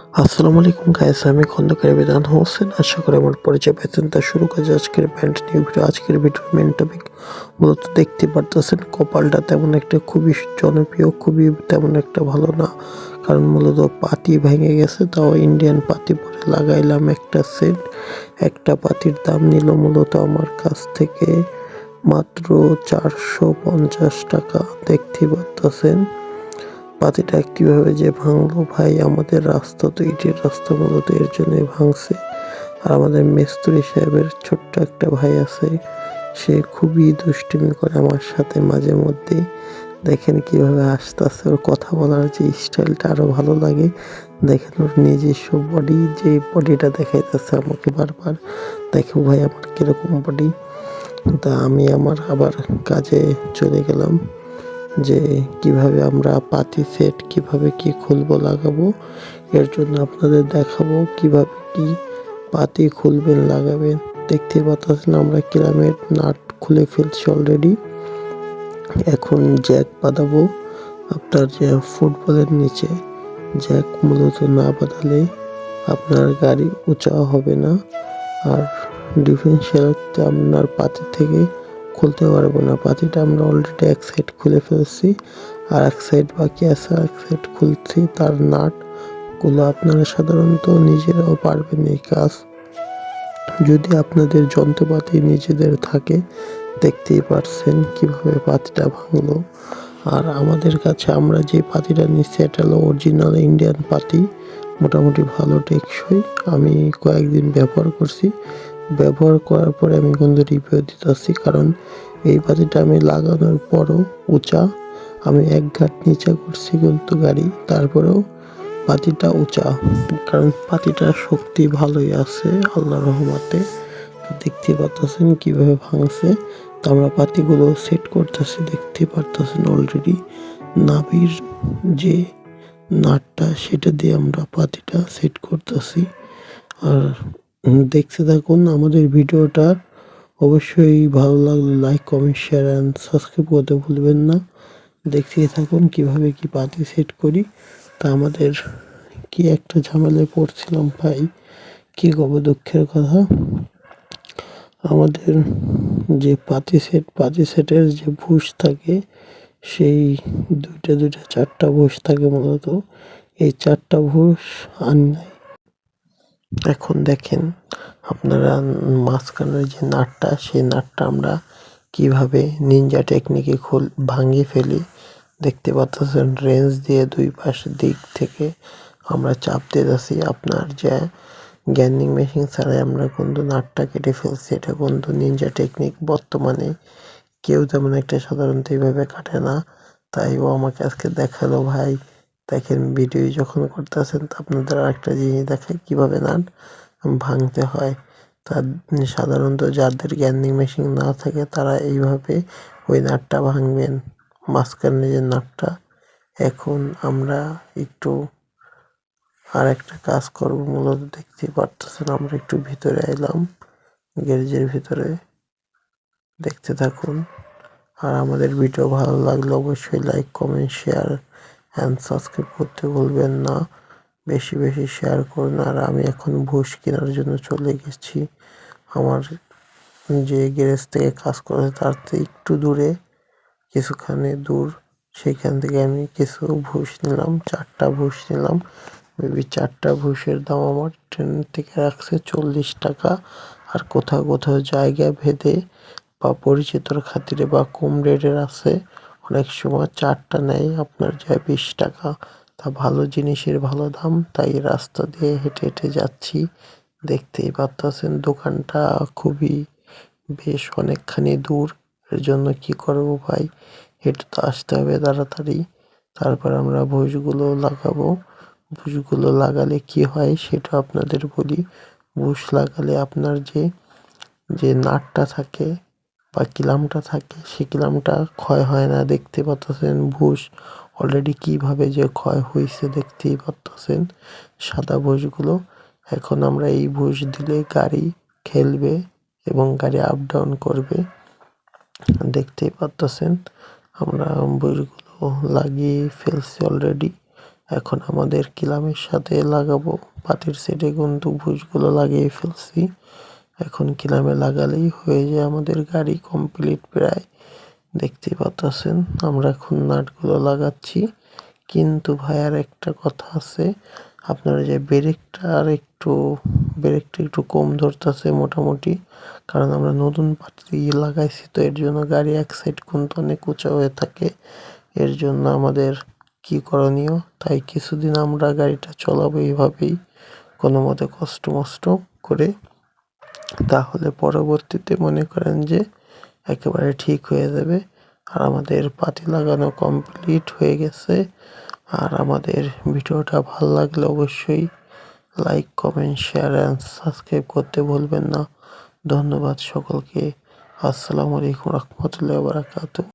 আসসালামু আলাইকুম গাইস আমি খন্দকার বিধান হোসেন। আশা করি আমার পরিচয় পেয়েছেন তা শুরু কাজে আজকের ব্যান্ড নিউ ভিডিও আজকের ভিডিওর মেন টপিক মূলত দেখতে পারতেছেন কপালটা তেমন একটা খুবই জনপ্রিয়, খুবই তেমন একটা ভালো না। কারণ মূলত পাতি ভেঙে গেছে, তাও ইন্ডিয়ান পাতি পরে লাগাইলাম একটা সেট একটা পাতির দাম নিল মূলত আমার কাছ থেকে মাত্র চারশো পঞ্চাশ টাকা। দেখতে পারতেছেন পাতিটা কীভাবে যে ভাঙলো? ভাই, আমাদের রাস্তা তো ইটের রাস্তা মূলত এর জন্যই ভাঙছে। আর আমাদের মিস্ত্রি সাহেবের ছোট্ট একটা ভাই আছে, সে খুবই দুষ্টুমি করে আমার সাথে মাঝে মধ্যে দেখেন কীভাবে আস্তে আস্তে ওর কথা বলার যে স্টাইলটা আরও ভালো লাগে। দেখেন ওর নিজস্ব বডি যে বডিটা দেখাইতেছে আমাকে বারবার। দেখো ভাই, আমার কীরকম বডি তা আমি আমার আবার কাজে চলে গেলাম। যে কীভাবে আমরা পাতি সেট কীভাবে কি খুলবো লাগাবো, এর জন্য আপনাদের দেখাবো কীভাবে কি পাতি খুলবেন, লাগাবেন। দেখতে পাচ্ছেন আমরা কিরামের নাট খুলে ফেলছি অলরেডি এখন জ্যাক বাঁধাবো আপনার যে ফুটবলের নিচে। জ্যাক মূলত না বাঁধালে আপনার গাড়ি উঁচা হবে না। আর ডিফেন্সিয়ালতে আপনার পাতি থেকে খুলতে পারব না। পাতিটা আমরা অলরেডি এক সাইড খুলে ফেলছি, আর এক সাইড বাকি আছে, এক সাইড খুলছি। তার নাটগুলো আপনারা সাধারণত নিজেরাও পারবেন এই কাজ। যদি আপনাদের যন্ত্রপাতি নিজেদের থাকে, দেখতেই পারছেন কীভাবে পাতিটা ভাঙলো। আর আমাদের কাছে আমরা যে পাতিটা নিচ্ছি, এটা হলো অরিজিনাল ইন্ডিয়ান পাতি। মোটামুটি ভালো টেকসই। আমি কয়েকদিন ব্যবহার করছি। ব্যবহার করার পরে আমি কিন্তু রিভিউ দিতেছি। কারণ এই পাতিটা আমি লাগানোর পরও উঁচা। আমি এক ঘাট নিচে করছি কিন্তু গাড়ি, তারপরেও পাতিটা উঁচা। কারণ পাতিটার শক্তি ভালোই আছে আল্লাহ রহমাতে। দেখতে পাচ্ছেন কীভাবে ভাঙছে। তো আমরা পাতিগুলো সেট করতেছি, দেখতে পারতেছেন অলরেডি নাভির যে নাটটা, সেটা দিয়ে আমরা পাতিটা সেট করতেছি। আর দেখতে থাকুন আমাদের ভিডিওটা। অবশ্যই ভালো লাগলে like comment share and subscribe করতে ভুলবেন না। দেখতেই থাকুন কীভাবে কি পাতি সেট করি। তা আমাদের কি একটা ঝামেলায় পড়ছিলাম ভাই, কি কব দুঃখের কথা। আমাদের যে পাতি সেট পাতি সেটের যে ভুষ থাকে, সেই দুইটা দুইটা, চারটা ভুষ থাকে মূলত। এই চারটা ভুষ আর নাই এখন দেখেন আপনারা মাঝখানের যে নাটটা, সেই নাটটা আমরা কীভাবে নিনজা টেকনিকে খোল, ভাঙিয়ে ফেলি, দেখতে পাচ্ছেন রেঞ্জ দিয়ে দুই পাশ দিক থেকে আমরা চাপ দিয়ে যাচ্ছি। আপনার যে গ্যান্ডিং মেশিন ছাড়াই আমরা কিন্তু নাটটা কেটে ফেলছি। এটা কিন্তু নিনজা টেকনিক বর্তমানে কেউ তেমন একটা সাধারণত এইভাবে কাটে না। তাই ও আমাকে আজকে দেখাল ভাই। দেখেন ভিডিও যখন করতেছেন তা আপনাদের আরেকটা জিনিস দেখে কীভাবে নাট ভাঙতে হয়। তা সাধারণত যাদের গ্যান্ডিং মেশিন না থাকে তারা এইভাবে ওই নাটটা ভাঙবেন। মাঝখানে যে নাটটা, এখন আমরা একটু আর একটা কাজ করব, মূলত দেখতে পারতেছেন আমরা একটু ভিতরে এলাম, গ্যারেজের ভিতরে। দেখতে থাকুন। আর আমাদের ভিডিও ভালো লাগলে অবশ্যই like comment share and subscribe করতে ভুলবেন না। বেশি বেশি শেয়ার করুন। আর আমি এখন ভুষ কেনার জন্য চলে গেছি। আমার যে গ্যারেজ থেকে কাজ করে তার থেকে একটু দূরে, কিছুখানি দূর। সেখান থেকে আমি কিছু ভুষ নিলাম, চারটা ভুষ নিলাম। মেবি চারটা ভুষের দাম আমার ট্রেন থেকে রাখছে চল্লিশ টাকা। আর কোথাও কোথাও জায়গা ভেদে বা পরিচিতর খাতিরে বা কম রেটের আছে। অনেক সময় চারটা নেয়, আপনার যায় বিশ টাকা। তা ভালো জিনিসের ভালো দাম, তাই রাস্তা দিয়ে হেঁটে হেঁটে যাচ্ছি। দেখতেই পারতেছেন দোকানটা খুবই বেশ অনেকখানি দূর। এর জন্য কি করব ভাই? হেঁটে তো আসতে হবে তাড়াতাড়ি। তারপর আমরা ভুষগুলো লাগাবো। ভুষগুলো লাগালে কি হয় সেটা আপনাদের বলি। ভুষ লাগালে আপনার যে যে নাটটা থাকে বা কিলামটা থাকে সে কিলামটা ক্ষয় হয় না দেখতে পাচ্ছেন ভুষ অলরেডি কীভাবে যে ক্ষয় হয়েছে দেখতেই পাচ্ছেন সাদা ভুষগুলো, এখন আমরা এই ভুষ দিলে গাড়ি খেলবে এবং গাড়ি আপ ডাউন করবে। দেখতেই পাচ্ছেন আমরা ভুষগুলো লাগিয়ে ফেলছি অলরেডি এখন আমাদের কিলামের সাথে লাগাবো পাটির সেটে কিন্তু ভুজগুলো লাগিয়ে ফেলছি। এখন কিলামে লাগালেই হয়ে যায় আমাদের গাড়ি কমপ্লিট প্রায়। দেখতেই পাচ্ছেন আমরা এখন নাটগুলো লাগাচ্ছি। কিন্তু ভাই, আর একটা কথা আছে, আপনারা যে ব্রেকটা আর একটু, ব্রেকটা একটু কম ধরতেছে মোটামুটি, কারণ আমরা নতুন পাতি লাগাইছি তো এর জন্য গাড়ি এক সাইড কিন্তু অনেক উঁচা হয়ে থাকে। এর জন্য আমাদের কি করণীয়? তাই কিছুদিন আমরা গাড়িটা চলাবো এইভাবেই, কোনো মতে কষ্ট মষ্ট করে। তাহলে পরবর্তীতে মনে করেন যে একেবারে ঠিক হয়ে যাবে। আর আমাদের পাতি লাগানো কমপ্লিট হয়ে গেছে। আর আমাদের ভিডিওটা ভালো লাগলে অবশ্যই like comment share and subscribe করতে ভুলবেন না। ধন্যবাদ সকলকে। আসসালামু আলাইকুম রহমতুল্লাহ বারাকাতু